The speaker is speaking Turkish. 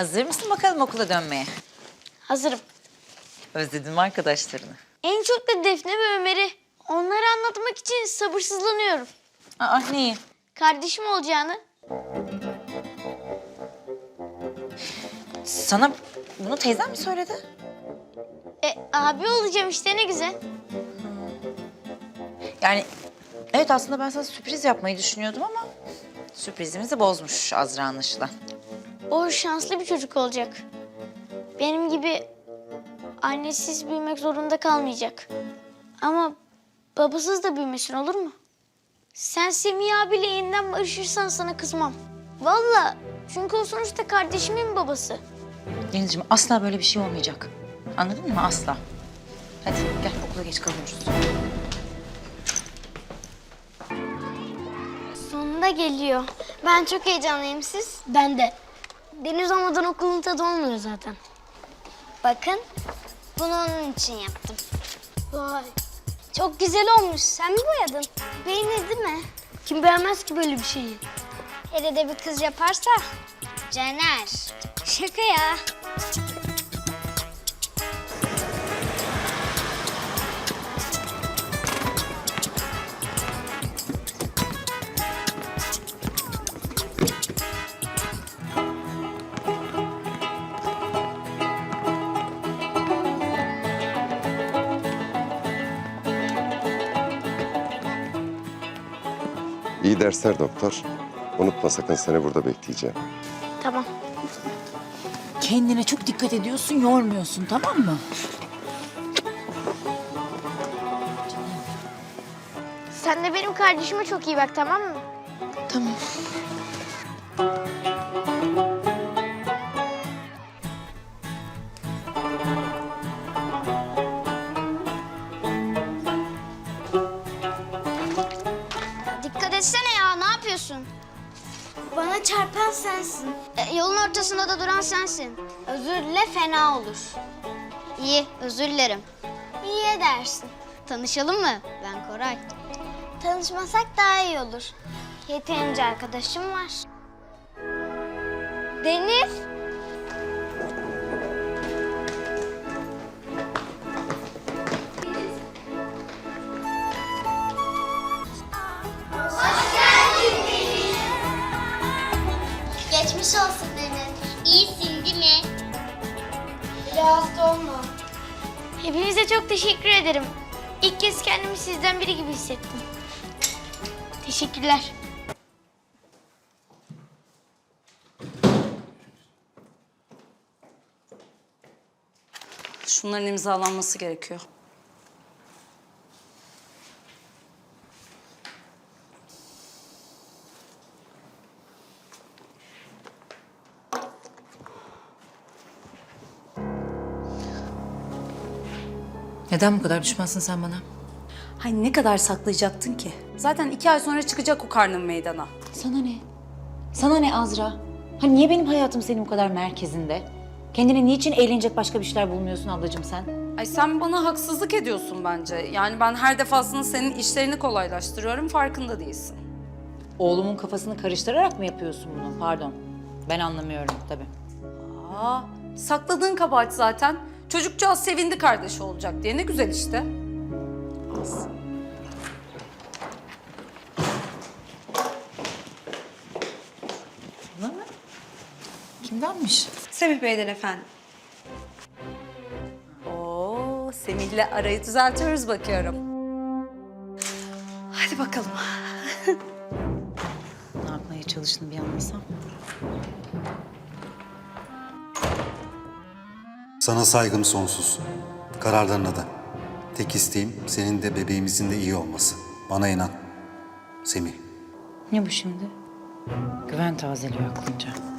Hazır mısın bakalım okula dönmeye? Hazırım. Özledin mi arkadaşlarını? En çok da Defne ve Ömer'i. Onları anlatmak için sabırsızlanıyorum. Aa neyi? Kardeşim olacağını. Sana bunu teyzem mi söyledi? E, abi olacağım işte ne güzel. Yani evet aslında ben sana sürpriz yapmayı düşünüyordum ama sürprizimizi bozmuş Azra anlaşılan. O şanslı bir çocuk olacak. Benim gibi annesiz büyümek zorunda kalmayacak. Ama babasız da büyümesin olur mu? Sen Semih abiyle yeniden barışırsan sana kızmam. Vallahi çünkü o sonuçta kardeşimin babası. Denizciğim asla böyle bir şey olmayacak. Anladın mı? Asla. Hadi gel okula geç kalıyoruz. Sonunda geliyor. Ben çok heyecanlıyım siz? Ben de. Deniz olmadan okulun tadı olmuyor zaten. Bakın, bunu onun için yaptım. Vay, çok güzel olmuş. Sen mi boyadın? Beğenildi mi? Kim beğenmez ki böyle bir şeyi? Hele de bir kız yaparsa. Caner. Şaka ya. İyi dersler doktor. Unutma sakın seni burada bekleyeceğim. Tamam. Kendine çok dikkat ediyorsun, yormuyorsun tamam mı? Sen de benim kardeşime çok iyi bak tamam mı? Yapıyorsun? Bana çarpan sensin. E, yolun ortasında da duran sensin. Özür dile fena olur. İyi özür dilerim. İyi edersin. Tanışalım mı? Ben Koray. Tanışmasak daha iyi olur. Yeterince arkadaşım var. Deniz. Da olma. Hepinize çok teşekkür ederim. İlk kez kendimi sizden biri gibi hissettim. Teşekkürler. Şunların imzalanması gerekiyor. Neden bu kadar düşmansın sen bana? Hay ne kadar saklayacaktın ki? Zaten iki ay sonra çıkacak o karnın meydana. Sana ne? Sana ne Azra? Hani niye benim hayatım senin bu kadar merkezinde? Kendine niçin eğlenecek başka bir şeyler bulmuyorsun ablacığım sen? Ay sen bana haksızlık ediyorsun bence. Yani ben her defasında senin işlerini kolaylaştırıyorum, farkında değilsin. Oğlumun kafasını karıştırarak mı yapıyorsun bunu? Pardon. Ben anlamıyorum tabii. Aa, sakladığın kabahat zaten. Çocukcağız sevindi kardeşi olacak diye. Ne güzel işte. Buna mı? Kimdenmiş? Semih Bey'den efendim. Oo, Semih'le arayı düzeltiyoruz bakıyorum. Hadi bakalım. Ne yapmaya çalıştığını bir anlasam. Sana saygım sonsuz. Kararlarına da. Tek isteğim senin de bebeğimizin de iyi olması. Bana inan. Semih. Ne bu şimdi? Güven tazeliyor aklınca.